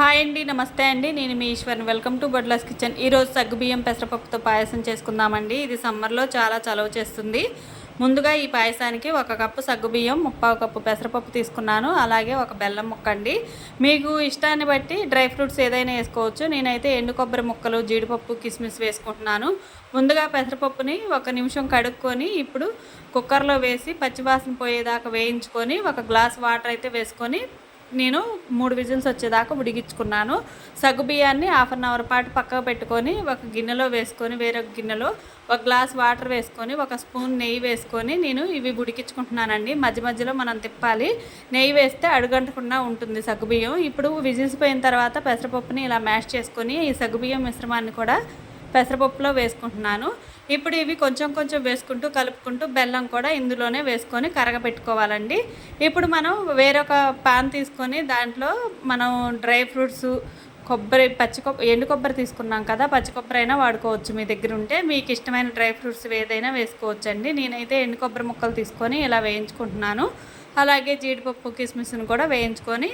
Hi అండి నమస్తే అండి. నేను మీ ఈశ్వర్ని వెల్కమ్ టు బడ్లాస్ కిచెన్. ఈరోజు సగ్గుబియ్యం పెసరపప్పుతో పాయసం చేసుకుందామండి. ఇది సమ్మర్లో చాలా చలవ చేస్తుంది. ముందుగా ఈ పాయసానికి ఒక కప్పు సగ్గుబియ్యం ముప్పావు కప్పు పెసరపప్పు తీసుకున్నాను. అలాగే ఒక బెల్లం ముక్క అండి. మీకు ఇష్టాన్ని బట్టి డ్రై ఫ్రూట్స్ ఏదైనా వేసుకోవచ్చు. నేనైతే ఎండు కొబ్బరి ముక్కలు జీడిపప్పు కిస్మిస్ వేసుకుంటున్నాను. ముందుగా పెసరపప్పుని ఒక నిమిషం కడుక్కొని ఇప్పుడు కుక్కర్లో వేసి పచ్చివాసన పోయేదాకా వేయించుకొని ఒక గ్లాస్ వాటర్ అయితే వేసుకొని నేను మూడు విజిల్స్ వచ్చేదాకా ఉడిగించుకున్నాను సగ్గు బియ్యాన్ని హాఫ్ అన్ అవర్ పాటు పక్కకు పెట్టుకొని ఒక గిన్నెలో వేసుకొని వేరొక గిన్నెలో ఒక గ్లాస్ వాటర్ వేసుకొని ఒక స్పూన్ నెయ్యి వేసుకొని నేను ఇవి ఉడికించుకుంటున్నానండి. మధ్య మధ్యలో మనం తిప్పాలి. నెయ్యి వేస్తే అడుగంటకుండా ఉంటుంది సగ్గుబియ్యం ఇప్పుడు విజిల్స్ పోయిన తర్వాత పెసరపప్పుని ఇలా మ్యాష్ చేసుకొని ఈ సగ్గుబియ్యం మిశ్రమాన్ని కూడా పెసరపప్పులో వేసుకుంటున్నాను. ఇప్పుడు ఇవి కొంచెం కొంచెం వేసుకుంటూ కలుపుకుంటూ బెల్లం కూడా ఇందులోనే వేసుకొని కరగపెట్టుకోవాలండి. ఇప్పుడు మనం వేరొక పాన్ తీసుకొని దాంట్లో మనం డ్రై ఫ్రూట్స్ కొబ్బరి పచ్చి కొబ్బరి ఎండు కొబ్బరి తీసుకున్నాం కదా పచ్చి కొబ్బరి అయినా వాడుకోవచ్చు మీ దగ్గర ఉంటే. మీకు ఇష్టమైన డ్రై ఫ్రూట్స్ ఏదైనా వేసుకోవచ్చండి. నేనైతే ఎండు కొబ్బరి ముక్కలు తీసుకొని ఇలా వేయించుకుంటున్నాను. అలాగే జీడిపప్పు కిస్మిస్ను కూడా వేయించుకొని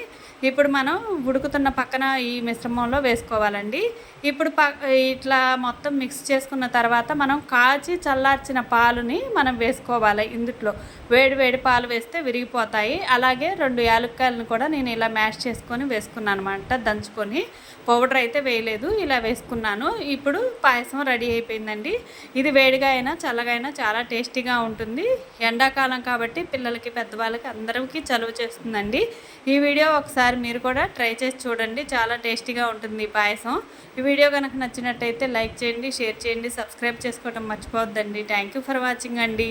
ఇప్పుడు మనం ఉడుకుతున్న పక్కన ఈ మిశ్రమంలో వేసుకోవాలండి. ఇప్పుడు ప ఇట్లా మొత్తం మిక్స్ చేసుకున్న తర్వాత మనం కాచి చల్లార్చిన పాలుని మనం వేసుకోవాలి ఇందుట్లో. వేడి వేడి పాలు వేస్తే విరిగిపోతాయి. అలాగే రెండు యాలుక్కాయలను కూడా నేను ఇలా మ్యాష్ చేసుకొని వేసుకున్నాను అనమాట దంచుకొని పౌడర్ అయితే వేయలేదు ఇలా వేసుకున్నాను. ఇప్పుడు పాయసం రెడీ అయిపోయిందండి. ఇది వేడిగా అయినా చల్లగా అయినా చాలా టేస్టీగా ఉంటుంది. ఎండాకాలం కాబట్టి పిల్లలకి పెద్దవాళ్ళకి అందరికీ చలువ చేస్తుందండి. ఈ వీడియో ఒకసారి మీరు కూడా ట్రై చేసి చూడండి. చాలా టేస్టీగా ఉంటుంది ఈ పాయసం. ఈ వీడియో కనుక నచ్చినట్టయితే లైక్ చేయండి షేర్ చేయండి సబ్స్క్రైబ్ చేసుకోవడం మర్చిపోవద్దండి. థ్యాంక్ యూ ఫర్ వాచింగ్ అండి.